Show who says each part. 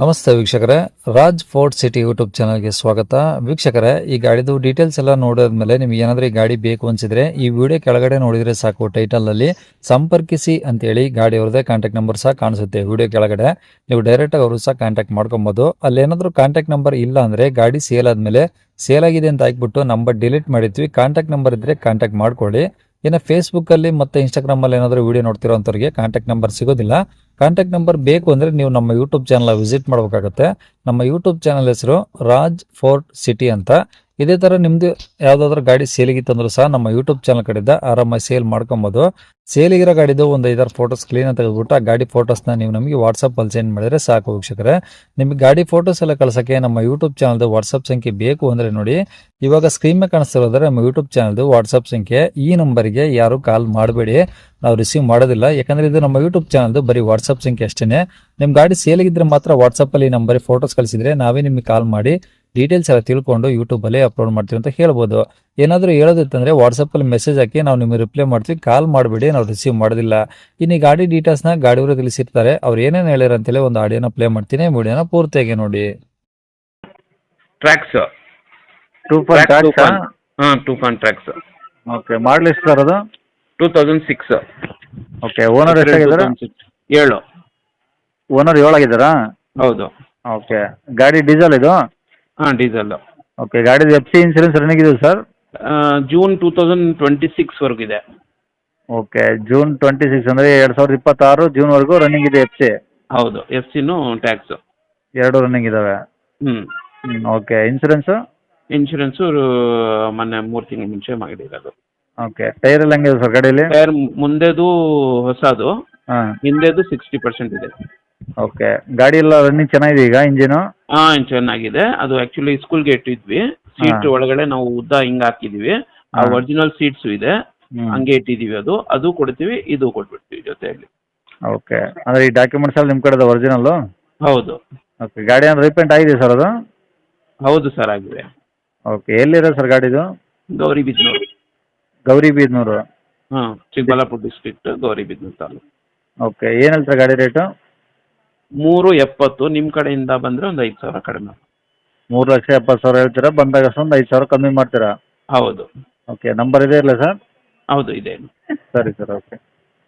Speaker 1: ನಮಸ್ತೆ ವೀಕ್ಷಕರೇ, Raj fort city YouTube ಚಾನಲ್ಗೆ ಸ್ವಾಗತ. ವೀಕ್ಷಕರೇ, ಈ ಗಾಡಿದು ಡೀಟೇಲ್ಸ್ ಎಲ್ಲ ನೋಡಿದ್ಮೇಲೆ ನಿಮ್ಗೆ ಏನಾದರೂ ಈ ಗಾಡಿ ಬೇಕು ಅನಿಸಿದ್ರೆ ಈ ವಿಡಿಯೋ ಕೆಳಗಡೆ ನೋಡಿದರೆ ಸಾಕು ಟೈಟಲ್ ಅಲ್ಲಿ ಸಂಪರ್ಕಿಸಿ ಅಂತೇಳಿ ಗಾಡಿ ಅವ್ರದೇ ಕಾಂಟ್ಯಾಕ್ಟ್ ನಂಬರ್ ಸಹ ಕಾಣಿಸುತ್ತೆ ವಿಡಿಯೋ ಕೆಳಗಡೆ. ನೀವು ಡೈರೆಕ್ಟಾಗಿ ಅವರು ಸಹ ಕಾಂಟ್ಯಾಕ್ಟ್ ಮಾಡ್ಕೊಬೋದು. ಅಲ್ಲಿ ಏನಾದರೂ ಕಾಂಟ್ಯಾಕ್ಟ್ ನಂಬರ್ ಇಲ್ಲ ಅಂದರೆ ಗಾಡಿ ಸೇಲ್ ಆದಮೇಲೆ ಸೇಲ್ ಆಗಿದೆ ಅಂತ ಹಾಕ್ಬಿಟ್ಟು ನಂಬರ್ ಡಿಲೀಟ್ ಮಾಡಿದ್ವಿ ಕಾಂಟ್ಯಾಕ್ಟ್ ನಂಬರ್ ಇದ್ದರೆ ಕಾಂಟ್ಯಾಕ್ಟ್ ಮಾಡ್ಕೊಳ್ಳಿ. ಇನ್ನು ಫೇಸ್ಬುಕ್ಕಲ್ಲಿ ಮತ್ತು ಮತ್ತೆ ಇನ್ಸ್ಟಾಗ್ರಾಮ್ ಅಲ್ಲಿ ಏನಾದರೂ ವಿಡಿಯೋ ನೋಡ್ತಿರೋಂಥವ್ರಿಗೆ ಕಾಂಟ್ಯಾಕ್ಟ್ ನಂಬರ್ ಸಿಗೋದಿಲ್ಲ. ಕಾಂಟ್ಯಾಕ್ಟ್ ನಂಬರ್ ಬೇಕು ಅಂದರೆ ನೀವು ನಮ್ಮ ಯೂಟ್ಯೂಬ್ ಚಾನಲ್ ವಿಸಿಟ್ ಮಾಡಬೇಕಾಗುತ್ತೆ. ನಮ್ಮ ಯೂಟ್ಯೂಬ್ ಚಾನಲ್ ಹೆಸರು ರಾಜ್ ಫೋರ್ಟ್ ಸಿಟಿ ಅಂತ. ಇದೇ ಥರ ನಿಮ್ಮದು ಯಾವುದಾದ್ರೂ ಗಾಡಿ ಸೇಲಿಗಿತ್ತಂದ್ರೂ ಸಹ ನಮ್ಮ ಯೂಟ್ಯೂಬ್ ಚಾನಲ್ ಕಡೆಯಿಂದ ಆರಾಮಾಗಿ ಸೇಲ್ ಮಾಡ್ಕೊಬೋದು. ಸೇಲಿಗಿರೋ ಗಾಡಿದು ಒಂದು ಐದಾರು ಫೋಟೋಸ್ ಕ್ಲೀನ್ ತೆಗೆದುಬಿಟ್ಟು ಆ ಗಾಡಿ ಫೋಟೋಸ್ನ ನೀವು ನಮಗೆ ವಾಟ್ಸಪ್ಪಲ್ಲಿ ಸೆಂಡ್ ಮಾಡಿದರೆ ಸಾಕು ವೀಕ್ಷಕರೇ. ನಿಮಗೆ ಗಾಡಿ ಫೋಟೋಸ್ ಎಲ್ಲ ಕಳ್ಸೋಕ್ಕೆ ನಮ್ಮ ಯೂಟ್ಯೂಬ್ ಚಾನಲ್ದು ವಾಟ್ಸಪ್ ಸಂಖ್ಯೆ ಬೇಕು ಅಂದರೆ ನೋಡಿ, ಇವಾಗ ಸ್ಕ್ರೀನ್ ಮೇಲೆ ಕಾಣಿಸ್ತಿರೋದ್ರೆ ನಮ್ಮ ಯೂಟ್ಯೂಬ್ ಚಾನಲ್ದು ವಾಟ್ಸಪ್ ಸಂಖ್ಯೆ ಈ ನಂಬರಿಗೆ ಯಾರು ಕಾಲ್ ಮಾಡಬೇಡಿ. ನಾವು ರಿಸೀವ್ ಮಾಡೋದಿಲ್ಲ. ಯಾಕಂದ್ರೆ ಇದು ನಮ್ಮ ಯೂಟ್ಯೂಬ್ ಚಾನಲ್ದು ಬರೀ ವಾಟ್ಸಪ್ ಸಂಖ್ಯೆ ಅಷ್ಟೇ ನಿಮ್ಮ ಗಾಡಿ ಸೇಲಿಗಿದ್ರೆ ಮಾತ್ರ ವಾಟ್ಸಪ್ಪಲ್ಲಿ ಅಲ್ಲಿ ನಂಬರ್ ಫೋಟೋಸ್ ಕಳಿಸಿದ್ರೆ ನಾವೇ ನಿಮಗೆ ಕಾಲ್ ಮಾಡಿ ಡೀಟೇಲ್ಸ್ ಎಲ್ಲ ತಿಳ್ಕೊಂಡು ಯೂಟ್ಯೂಬ್ ಅಲ್ಲಿ ಅಪ್ಲೋಡ್ ಮಾಡ್ತೀವಿ ಅಂತ ಹೇಳ್ಬೋದು. ಏನಾದರೂ ಹೇಳೋದಿತ್ತಂದ್ರೆ ವಾಟ್ಸಪ್ಪಲ್ಲಿ ಮೆಸೇಜ್ ಹಾಕಿ ನಾವು ನಿಮಗೆ ರಿಪ್ಲೈ ಮಾಡ್ತೀವಿ. ಕಾಲ್ ಮಾಡಬೇಡಿ ನಾವು ರಿಸೀವ್ ಮಾಡೋದಿಲ್ಲ. ಇನ್ನು ಈ ಗಾಡಿ ಡೀಟೇಲ್ಸ್ನ ಗಾಡಿಯವರು ತಿಳಿಸಿರ್ತಾರೆ. ಅವ್ರು ಏನೇನು ಹೇಳಿರ ಅಂತೇಳಿ ಒಂದು ಆಡಿಯೋನ ಪ್ಲೇ ಮಾಡ್ತೀನಿ. ವಿಡಿಯೋನ ಪೂರ್ತಿಯಾಗಿ ನೋಡಿ.
Speaker 2: Tracks
Speaker 3: two point
Speaker 2: tracks
Speaker 3: tax
Speaker 2: ಹಾಂ two point tracks
Speaker 3: okay model ಎಷ್ಟು ಸರ್ ಅದು?
Speaker 2: Two thousand six
Speaker 3: okay owner ಎಷ್ಟಾಗಿದ್ದಾರೆ?
Speaker 2: ಏಳು.
Speaker 3: ಓನರ್ ಏಳಾಗಿದ್ದಾರಾ?
Speaker 2: ಹೌದು.
Speaker 3: ಓಕೆ ಗಾಡಿ ಡೀಸೆಲ್ ಇದು?
Speaker 2: ಹಾಂ ಡೀಸೆಲ್.
Speaker 3: ಓಕೆ ಗಾಡಿದು ಎಫ್ ಸಿ ಇನ್ಸೂರೆನ್ಸ್ ರನ್ನಿಂಗ್ ಇದೆ sir
Speaker 2: June two thousand twenty ಸಿಕ್ಸ್ವರೆಗೂ ಇದೆ.
Speaker 3: ಓಕೆ ಜೂನ್ ಟ್ವೆಂಟಿ ಸಿಕ್ಸ್ ಅಂದರೆ ಎರಡು ಸಾವಿರದ ಇಪ್ಪತ್ತಾರು ಜೂನ್ವರೆಗೂ ರನ್ನಿಂಗ್ ಇದೆ ಎಫ್ ಸಿ
Speaker 2: ಹೌದು ಎಫ್ ಸಿನೂ ಟ್ಯಾಕ್ಸ್
Speaker 3: ಎರಡು ರನ್ನಿಂಗ್ ಇದ್ದಾವೆ
Speaker 2: ಹ್ಞೂ
Speaker 3: ಹ್ಞೂ ಓಕೆ ಇನ್ಸೂರೆನ್ಸು
Speaker 2: ಇನ್ಶೂರೆನ್ಸು ಮೊನ್ನೆ ಮೂರು ತಿಂಗಳ ಮುಂಚೆ ಮಾಡಿರೋದು.
Speaker 3: ಓಕೆ ಟೈರ್ ಎಲ್ಲ ಹೆಂಗಿದೆ ಸರ್ ಗಾಡಿಯಲ್ಲಿ
Speaker 2: ಟೈರ್ ಮುಂದೆದು ಹೊಸದು
Speaker 3: ಹಾಂ.
Speaker 2: ಹಿಂದೆದು ಸಿಕ್ಸ್ಟಿ ಪರ್ಸೆಂಟ್ ಇದೆ.
Speaker 3: ಓಕೆ ಗಾಡಿ ಎಲ್ಲ ರನ್ನಿಂಗ್ ಚೆನ್ನಾಗಿದೆ ಈಗ ಇಂಜಿನು?
Speaker 2: ಹಾ ಚೆನ್ನಾಗಿದೆ. ಅದು ಆ್ಯಕ್ಚುಲಿ ಸ್ಕೂಲ್ಗೆ ಇಟ್ಟಿದ್ವಿ ಸೀಟ್ ಒಳಗಡೆ ನಾವು ಉದ್ದ ಹಿಂಗ್ ಹಾಕಿದೀವಿ. ಆ
Speaker 3: ಹಾ.
Speaker 2: ಒರಿಜಿನಲ್ ಸೀಟ್ಸ್ ಇದೆ ಹಂಗೆ ಇಟ್ಟಿದೀವಿ ಅದು. ಅದು ಕೊಡ್ತೀವಿ ಇದು ಕೊಟ್ಬಿಡ್ತೀವಿ ಜೊತೆಯಲ್ಲಿ.
Speaker 3: ಓಕೆ ಅಂದರೆ ಈ ಡಾಕ್ಯುಮೆಂಟ್ಸ್ ಎಲ್ಲ ನಿಮ್ಮ ಕಡೆದ ಒರಿಜಿನಲ್ಲು
Speaker 2: ಹೌದು.
Speaker 3: ಓಕೆ ಗಾಡಿ ಏನು ರೀಪೇಂಟ್ ಆಗಿದೆ ಸರ್ ಅದು?
Speaker 2: ಹೌದು ಸರ್ ಆಗಿದೆ.
Speaker 3: ಓಕೆ ಎಲ್ಲಿದೆ ಸರ್ ಗಾಡಿದು?
Speaker 2: ಗೌರಿಬಿದ್ನೂರು
Speaker 3: ಗೌರಿಬೀದ್ನೂರು
Speaker 2: ಹಾಂ ಚಿಕ್ಕಬಳ್ಳಾಪುರ ಡಿಸ್ಟ್ರಿಕ್ಟ್ ಗೌರಿಬಿದನೂರು ತಾಲೂಕು.
Speaker 3: ಓಕೆ ಏನು ಹೇಳ್ತಾರೆ ಗಾಡಿ ರೇಟು?
Speaker 2: ಮೂರು ಎಪ್ಪತ್ತು ನಿಮ್ಮ ಕಡೆಯಿಂದ ಬಂದರೆ ಒಂದು ಐದು ಸಾವಿರ ಕಡಿಮೆ
Speaker 3: ಮೂರು ಲಕ್ಷ ಎಪ್ಪತ್ತು ಸಾವಿರ ಹೇಳ್ತೀರಾ? ಬಂದಾಗ ಒಂದು ಐದು ಸಾವಿರ ಕಮ್ಮಿ ಮಾಡ್ತೀರಾ?
Speaker 2: ಹೌದು.
Speaker 3: ಓಕೆ ನಂಬರ್ ಇದೆ ಇಲ್ಲ ಸರ್?
Speaker 2: ಹೌದು ಇದೆ.
Speaker 3: ಸರಿ ಸರ್ ಓಕೆ.